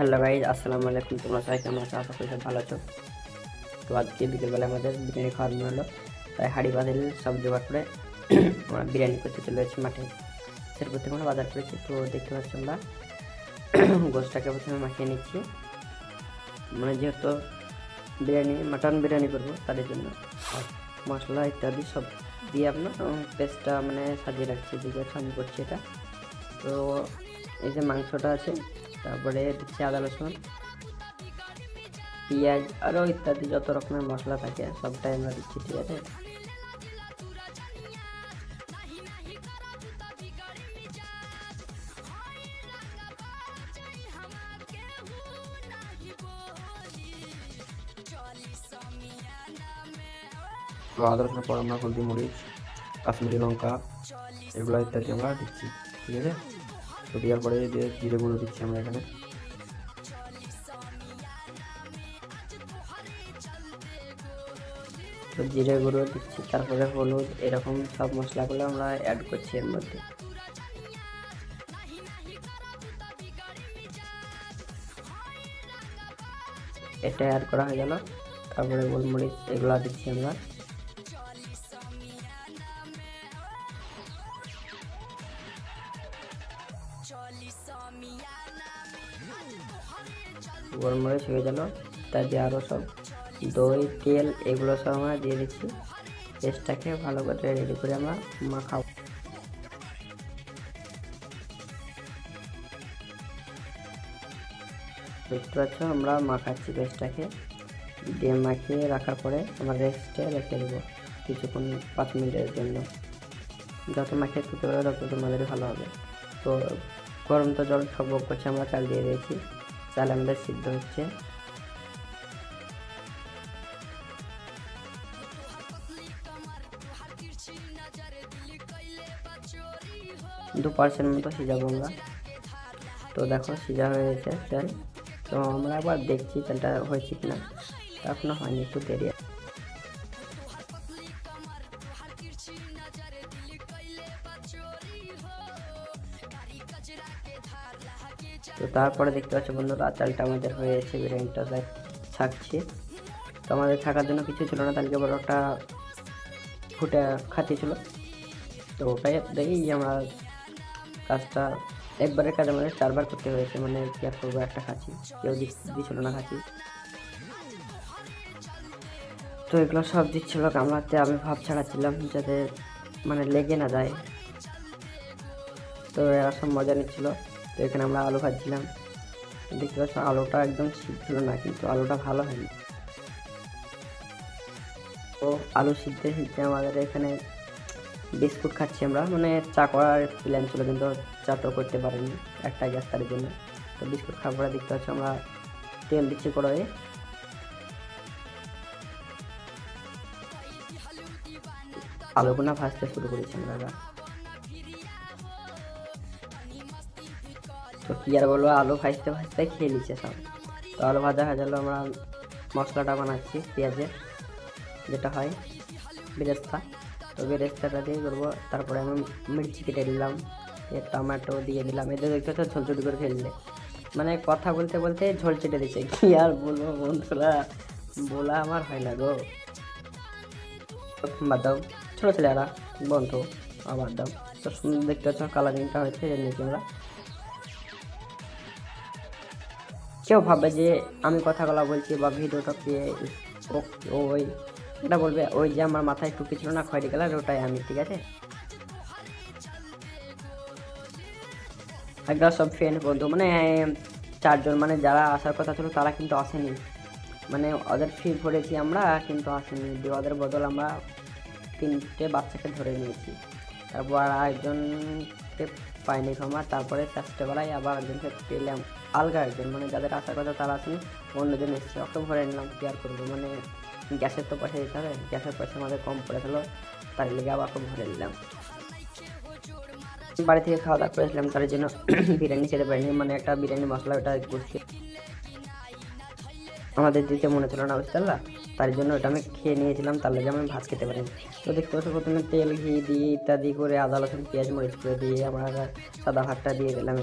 Hello guys আসসালামু আলাইকুম। তোমরা সবাই কেমন আছো? আশা করি সব ভালো আছো। তো আজকে বিকেলবেলা আমাদের বিরিয়ানি খাওয়ার মনে হলো, তাই হাঁড়ি বাঁধিল সব জোগাড় করে আমরা বিরিয়ানি করতে চলে যাচ্ছি মাঠে। সেরপর থেকে আমরা বাজার করেছি, তো দেখতে পাচ্ছি আমরা গোসটাকে প্রথমে মাখিয়ে নিচ্ছি। মানে যেহেতু বিরিয়ানি, মাটন বিরিয়ানি করব, তাদের জন্য। মশলা ইত্যাদি সব দিয়ে আপনার পেস্টটা মানে সাজিয়ে রাখছি যেগুলো আমি করছি এটা। তো এই যে মাংসটা আছে তারপরে দিচ্ছি আদা রসুন, পেঁয়াজ আরও ইত্যাদি যত রকমের মশলা থাকে, সবটাই আমরা দিচ্ছি, ঠিক আছে? আদা রসুনের পর আমরা হলদি, মরিচ, কাশ্মীরি লঙ্কা, এগুলো ইত্যাদি আমরা দিচ্ছি, ঠিক আছে? তো দেওয়ার পরে জিরে গুঁড়ো দিচ্ছি আমরা এখানে। তো জিরে গুঁড়ো দিচ্ছি, তারপরে হলুদ, এরকম সব মশলাগুলো আমরা অ্যাড করছি এর মধ্যে। এটা অ্যাড করা হয়ে গেল। তারপরে গোলমরিচ এগুলো দিচ্ছি আমরা। গোলমরিচ হয়ে গেল। তার দিয়ে আরও সব দই, তেল এগুলো সব আমরা দিয়ে দিচ্ছি। পেস্টটাকে ভালো করে রেডি করে আমরা মাখাবো। দেখতে পাচ্ছ আমরা মাখাচ্ছি পেস্টটাকে। দিয়ে মাখিয়ে রাখার পরে আমরা রেস্টে রেখে দেবো কিছুক্ষণ, পাঁচ মিনিটের জন্য। যত মাখিয়ে তুলতে পারবে তত তোমাদের ভালো হবে। তো গরম তো জল সব করছে, আমরা চাল দিয়ে দিয়েছি। চাল আমাদের সিদ্ধ হচ্ছে। দু পার্সেন্ট মতো সিজাবো আমরা তো দেখো, সিজা হয়ে গেছে চাল। তো আমরা আবার দেখছি চালটা হয়েছে কিনা। এখনও হয়নি, একটু দেরি তারপরে দেখতে পাচ্ছ বন্ধুরা চালটা আমাদের হয়ে গেছে, বিরিয়ানিটা ছাকছি তো আমাদের থাকার জন্য কিছু ছিল না, তাহলে বড় একটা ফুটে খাতি ছিল। তো ওটাই দেখি আমরা কাজটা, একবারের কাজ আমাদের চারবার করতে হয়েছে মানে কি আর করব, একটা খাচ্ছি কেউ দি- দিছিল না খাচ্ছি তো এগুলো সব দিচ্ছিল কামড়াতে, আমি ভাব ছাড়াচ্ছিলাম যাতে মানে লেগে না যায়। তো এরা সব মজা নিচ্ছিল। এখানে আমরা আলু ভাজছিলাম। দেখতে পাচ্ছ আলুটা একদম সিদ্ধ না, কিন্তু আলুটা ভালো হয়নি। তো আলু সিদ্ধে সিদ্ধে আমাদের এখানে বিস্কুট খাচ্ছি আমরা। মানে চা করার প্ল্যান ছিল, কিন্তু চা তো করতে পারিনি একটা গ্যাস তার জন্য। তো বিস্কুট খাওয়ার পরে দেখতে পাচ্ছি আমরা তেল দিচ্ছি কড়াইয়ে। আলুগুনা ভাজতে শুরু করেছি আমরা। তো কি আর বলব আলু ভাজতে ভাজতে খেয়ে নিচ্ছে সব। তো আলু ভাজা হয়ে গেলো, আমরা মশলাটা বানাচ্ছি, পেঁয়াজের, যেটা হয়, বেরেস্তা। তো বেরেস্তাটা দিয়ে করব, তারপরে আমি মির্চি কেটে দিলাম টমেটো দিয়ে দিলাম, এদের দেখতে তো ঝোল ঝোল করে ফেললে। মানে কথা বলতে বলতে ঝোল চেটে দিচ্ছে কি আর বলব বন্ধুরা, বলা আমার হয় না গো। বাদ দাও, ছোটো ছেলেরা, বন্ধু, আবার দাও। তো সুন্দর দেখতে পাচ্ছ, কালারিংটা হয়েছে, এর নিচে কেউ ভাববে যে আমি কথাগুলো বলছি বা ভিডিওটা পেয়ে ওই এটা বলবে, ওই যে আমার মাথায় টুপি ছিল না, খয়েরি কালার, ওটাই আমি, ঠিক আছে? একটা সব ফ্রেন্ড বন্ধু মানে চারজন মানে যারা আসার কথা ছিল, তারা কিন্তু আসেনি। মানে ওদের ফি ভরেছি আমরা, কিন্তু আসেনি। দিয়ে ওদের বদল আমরা তিনটে বাচ্চাকে ধরে নিয়েছি। তারপর আর একজনকে পাইনি ক্ষমা। তারপরে চারটে বেলায় আবার একজনকে পেলাম আলগা একজন মানে যাদের আসার কথা তারা আসেনি অন্যজন এসেছে। অত ভরে নিলাম, কি আর করব? মানে গ্যাসের তো পয়সা দিতে হবে, গ্যাসের পয়সা আমাদের কম পড়ে গেলো, তার লেগে আবার খুব ভরে নিলাম। বাড়ি থেকে খাওয়া দাওয়া করেছিলাম, তার জন্য বিরিয়ানি খেতে পারিনি মানে একটা বিরিয়ানি মশলা ওটা বুঝতে আমাদের দিতে মনে ছিল না বুঝতে পারলা? তার জন্য ওটা আমি খেয়ে নিয়েছিলাম, তার লেগে আমি ভাত খেতে পারিনি। তো দেখতে পাচ্ছ প্রথমে তেল, ঘি দিয়ে ইত্যাদি করে আদা, রসুন, পেঁয়াজ, মরিচ করে দিয়ে আমরা সাদা ভাতটা দিয়ে দিলাম।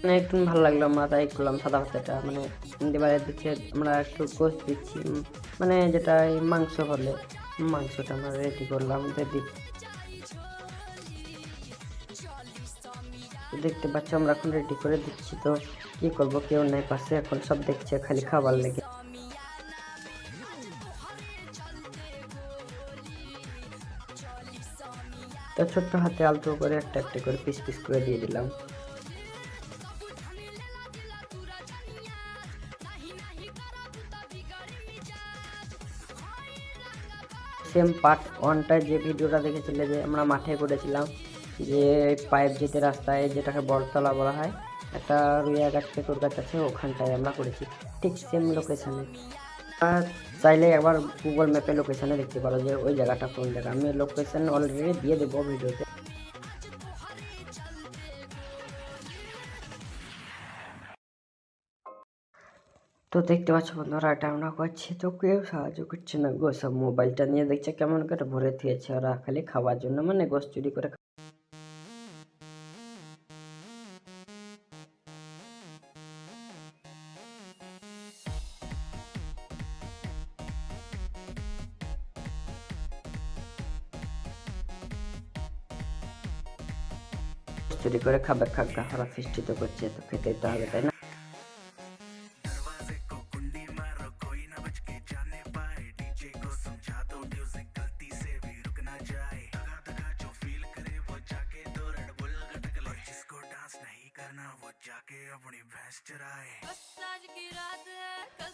মানে একটু ভালো লাগল, আমরা তাই করলাম সাদা ভাতটা। মানে এবারে দিচ্ছে, আমরা একটু গোস দিচ্ছি। মানে যেটা মাংস হলে মাংসটা আমরা রেডি করলাম রেডি দেখতে পাচ্ছ, আমরা এখন রেডি করে দিচ্ছি তো কি করব, কেউ নাই পাশে, এখন সব দেখছে, খালি খাবার লেগে। তো ছোট্ট হাতে আলতো করে একটা একটা করে পিস পিস করে দিয়ে দিলাম। সেম পার্ট ওয়ানটায় যে ভিডিওটা দেখেছিলে যে আমরা মাঠে করেছিলাম যে পাইপ যেতে রাস্তায় যেটাকে বড়তলা বলা হয়, একটা রুইয়া গাছ পেকুর গাছ আছে, ওখানটায় আমরা করেছি। ঠিক সেম লোকেশানে চাইলে একবার গুগল ম্যাপে লোকেশানে দেখতে পারো যে ওই জায়গাটা কোন জায়গা। আমি লোকেশান অলরেডি দিয়ে দেবো ভিডিওতে। তো দেখতে পাচ্ছ বন্ধুরা, এটা আমরা করছি। তো কেউ সাহায্য করছে না গো, সব মোবাইলটা নিয়ে। দেখছে কেমন করে ভরে দিয়েছে ওরা, খালি খাওয়ার জন্য মানে গোস চুরি করে চুরি করে খাবে খাগা ওরা ফিস্টি তো করছে, তো খেতেই তো হবে, তাই না?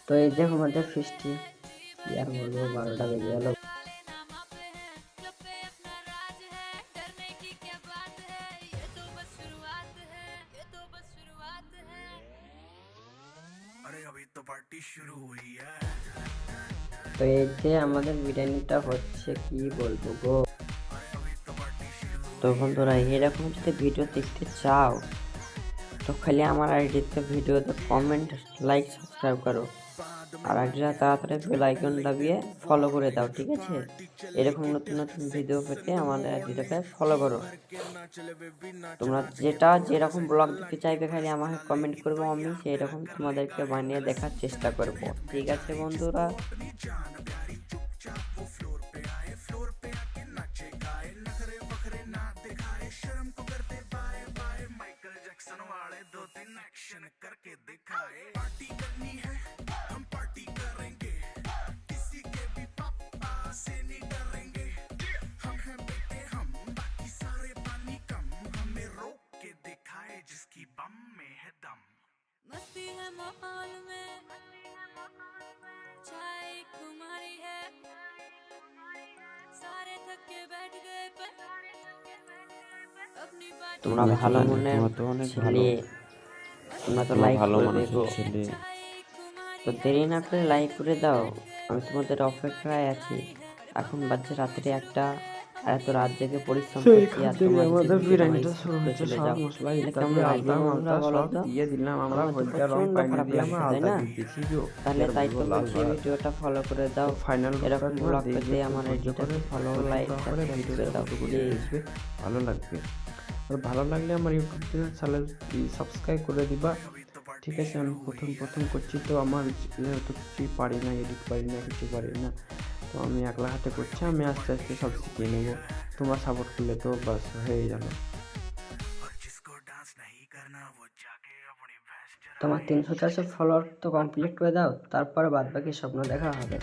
তো এই দেখো আমাদের ফিস্টি কি আর বলব, বারোটা বেজে গেল। তো এই যে আমাদের বিরিয়ানিটা হচ্ছে, কি বলব গো? তো বন্ধুরা এরকম যদি ভিডিও দেখতে চাও, তো খালি আমার আইডিতে ভিডিওতে কমেন্ট লাইক সাবস্ক্রাইব করো। আর আইডিটা তাড়াতাড়ি বেল আইকন দাবিয়ে ফলো করে দাও ঠিক আছে এরকম নতুন নতুন ভিডিও পেতে আমাদের আইডিটাকে ফলো করো তোমরা যেটা যেরকম ব্লগ দেখতে চাইবে খালি আমাকে কমেন্ট করবো আমি সেই রকম তোমাদেরকে বানিয়ে দেখার চেষ্টা করব ঠিক আছে বন্ধুরা माइकल जैक्सन वाले दो तीन एक्शन करके दिखाए है माहौल में छाई कुमारी है सारे थक के बैठ गए पर अपनी पार्टी তোমরা ভালো মনে তোমার তো অনেক ভালো। ছেলে তোমরা তো তোমার লাইক ভালো করবে মানুষের গো ছেলে छाई कुमारी তো দেরি না করে লাইক করে দাও আমি তোমাদের অপেক্ষায় আছি এখন বাজছে রাত্রি একটা আর এত রাত জেগে পরিশ্রম করছি আর যদি বিরিয়ানিটা শুরু হয়েছে সব মশলা তাহলে ইত্যাদি কেমন আলতা লাগবে বলো তো? দিয়ে দিলাম আমরা আমার তো ভোজটা রং পাইনি দিয়ে আমরা? দিয়ে দিয়েছি গো। তাহলে তাই তো বলছি ভিডিওটা ফলো করে দাও ফাইনাল এরকম ব্লগ পেতে আমার আইডিটাকে ফলো লাইক করে দাও প্লিজ ভালো লাগবে আর ভালো লাগলে আমার ইউটিউব চ্যানেল সাবস্ক্রাইব করে দিবা ঠিক আছে আমি প্রথম প্রথম করছি তো আমার যেহেতু কিছুই পারি না এডিট পারি না কিছু পারি না তো আমি একলা হাতে করছি, আমি আস্তে আস্তে সব শিখিয়ে নেব। তোমার সাপোর্ট করলে তো বাস হয়ে যাবে। তোমার তিনশো চারশো ফলোয়ার তো কমপ্লিট করে দাও, তারপরে বাদ বাকি স্বপ্ন দেখা হবে।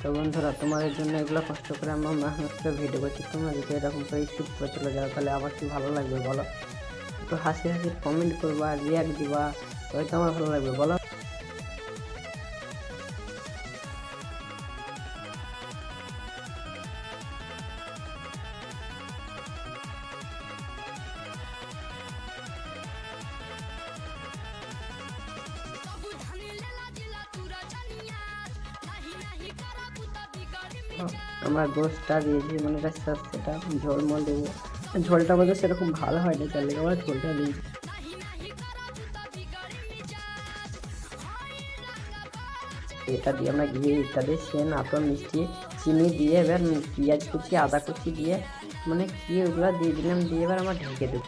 তো বন্ধুরা, তোমাদের জন্য এগুলো কষ্ট করে আমার মেহনত করে ভিডিও করছি। তোমরা যদি এরকম করে স্কিপ করে চলে যাও, তাহলে আবার কি ভালো লাগবে বলো? একটু হাসি হাসি কমেন্ট করবা রিয়াক্ট দিবা তো আমার ভালো লাগবে, বলো। গোস্তটা দিয়ে মানে এটা সেটা ঝোলমল দেবো। ঝোলটা আমাদের সেরকম ভালো হয় না তার লেগে আমরা ঝোলটা দিয়েছি। এটা দিয়ে আমরা ঘি ইত্যাদি সেন, আতর, মিষ্টি, চিনি দিয়ে এবার পেঁয়াজ কুচি, আদা কুচি দিয়ে মানে কি ওগুলো দিয়ে দিলাম, দিয়ে এবার আমরা ঢেকে দেব।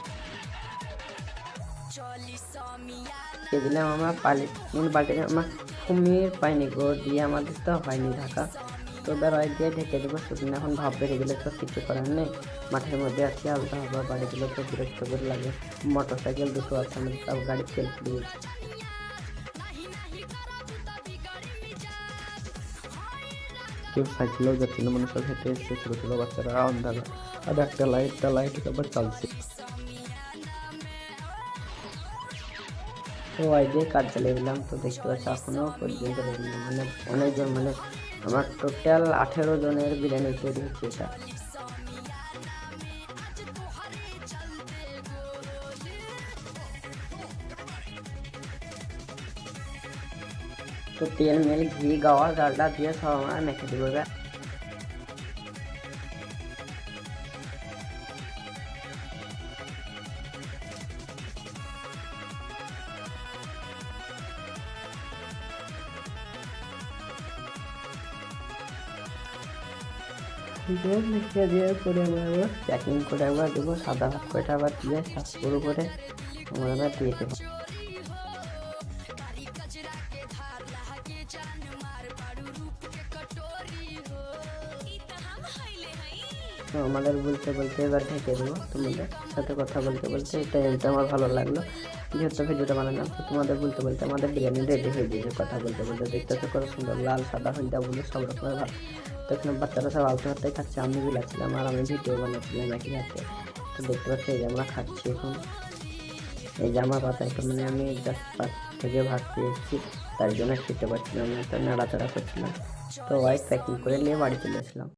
দিয়ে দিলাম আমরা পালি মানে বালতি আমরা কুমির পাইনি গো, দিয়ে আমাদের তো হয়নি ঢাকা। তো বেরোয় দিয়ে ঢেকে দেবো শুকনো এখন ভাব বেড়ে গেলে তো কিছু করার নেই। মাঠের মধ্যে আছি আলতা হবা বাড়িগুলো তো বিরক্ত করে লাগে। মোটর সাইকেল দুটো আছে আমাদের সব গাড়ি তেল ফুরিয়ে কেউ সাইকেলেও যাচ্ছে না মানে সব হেঁটে এসছে, ছোটো ছোটো বাচ্চারা অন্ধার আর একটা লাইট একটা লাইট আবার চালছে তো ওই দিয়ে কাজ চালিয়ে দিলাম তো দেখতে পাচ্ছি এখনও পর্যন্ত মানে অনেকজন মানে আমার টোটাল আঠেরো জনের বিরিয়ানি তৈরি হচ্ছে এটা। তো তেল মেল ঘি, গাওয়া ডালটা দিয়ে সব আমরা মেখে দেবো দিয়ে মেখে দিয়ে করে আমরা প্যাকিং করে একবার দেবো। সাদা ভাত কয়টা আবার দিয়ে সাত পুরো করে আমরা দিয়ে দেবো। আমাদের বলতে বলতে এবার ঢেকে দেবো। তোমাদের সাথে কথা বলতে বলতে এটা জানতে আমার ভালো লাগল। যেহেতু ভিডিওটা বানালাম তোমাদের বলতে বলতে আমাদের বিরিয়ানি রেডি হয়ে গিয়েছে কথা বলতে বলতে দেখতে তো কত সুন্দর, লাল, সাদা, হলদা বলে সব রকমের ভালো তো এখানে বাচ্চারা সব আলতো হাতে খাচ্ছে, আমি বিলাচ্ছিলাম আর আমি ভিডিও বানাচ্ছিলাম একই হাতে। তো দেখতে পাচ্ছি এই আমরা খাচ্ছি এখন। এই জামা পাতা মানে আমি জাস্ট পাত থেকে ভাবতে এসেছি তার জন্য খেতে পারছিলাম না তো নাড়াচাড়া করছিলাম। তো ওয়াইফ প্যাকিং করে নিয়ে বাড়ি চলে এসলাম